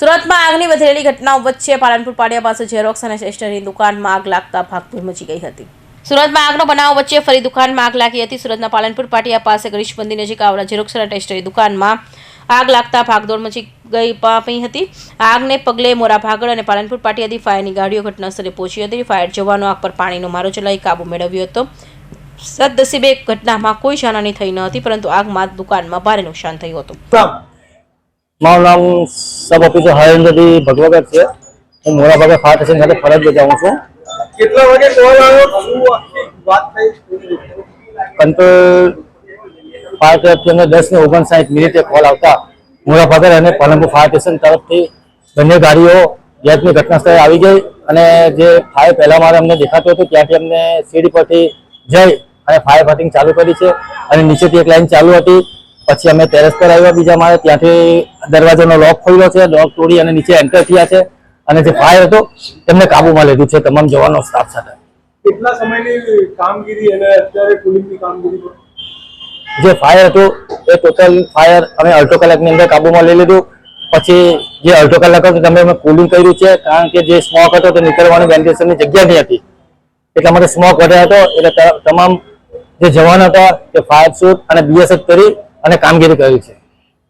સુરતમાં આગની વધેલી ઘટનાઓ વચ્ચે પાલનપુર પાડિયા પાસે ઝેરોક્સ અને સ્ટેશનરી દુકાનમાં આગ લાગતા ભાગદોડ મચી ગઈ હતી. સુરતમાં આગનો બનાવ વચ્ચે ફરી દુકાનમાં આગ લાગી હતી. સુરતના પાલનપુર પાટિયા પાસે ગણેશબંધી નજીક આવેલા ઝેરોક્સ અને સ્ટેશનરી દુકાનમાં આગ લાગતા ભાગદોડ મચી ગઈ પામી હતી. આગને પગલે મોરા ભાગળ અને પાલનપુર પાટિયાથી ફાયરની ગાડીઓ ઘટનાસ્થળે પહોંચી હતી. ફાયર જવાનો આગ પર પાણીનો મારો ચલાવી કાબુ મેળવ્યો હતો. સદનસીબે ઘટનામાં કોઈ જાનહાની થઈ ન હતી, પરંતુ આગમાં દુકાનમાં ભારે નુકસાન થયું હતું. મારું નામ સબ ઓફિસર હરેન્દ્રજી ભગવગર છે. હું મોરાભાગે ફાયર સ્ટેશન ખાતે ફરજ બજાવું છું. કેટલા વાગે કોલ આવ્યો? શું વાત થઈ? કંટ્રોલ ફાયર તરફથી અમને દસ ને ઓગણસાઠ મિનિટે કોલ આવતા મોરાભાગર અને પાલનપુર ફાયર સ્ટેશન તરફથી બંને ગાડીઓ ગેસની ઘટના સ્થળે આવી ગઈ અને જે ફાયર પહેલા મારે અમને દેખાતું હતું ત્યાંથી અમને સીડી પરથી જઈ અને ફાયર ફાઇટિંગ ચાલુ કરી છે અને નીચેથી એક લાઈન ચાલુ હતી. પછી અમે ટેરેસ પર આવ્યા બીજા માળે. ત્યાંથી દરવાજાનો લોક ખોલ્યો છે. લોક તોડી અને નીચે એન્ટર થયા છે. અને જે ફાયર હતો તેમને કાબુમાં લીધું છે. તમામ જવાનો સ્ટાફ સાથે. કેટલા સમયની કામગીરી અને અત્યારે કુલિંગની કામગીરી જે ફાયર હતું એ ટોટલ ફાયર અમે અડધો કલાકની અંદર કાબુમાં લઈ લીધું. પછી જે અડધો કલાક હતો તમે અમે કુલિંગ કર્યું છે. કારણ કે જે સ્મોક હતો તે નીકળવાની વેન્ટિલેશનની જગ્યા નહીં હતી. એટલા માટે સ્મોક વધ્યો હતો. એટલે તમામ જે જવાન હતા તે ફાયર શૂટ અને બીએસએફ કરી અને કામગીરી કરી છે.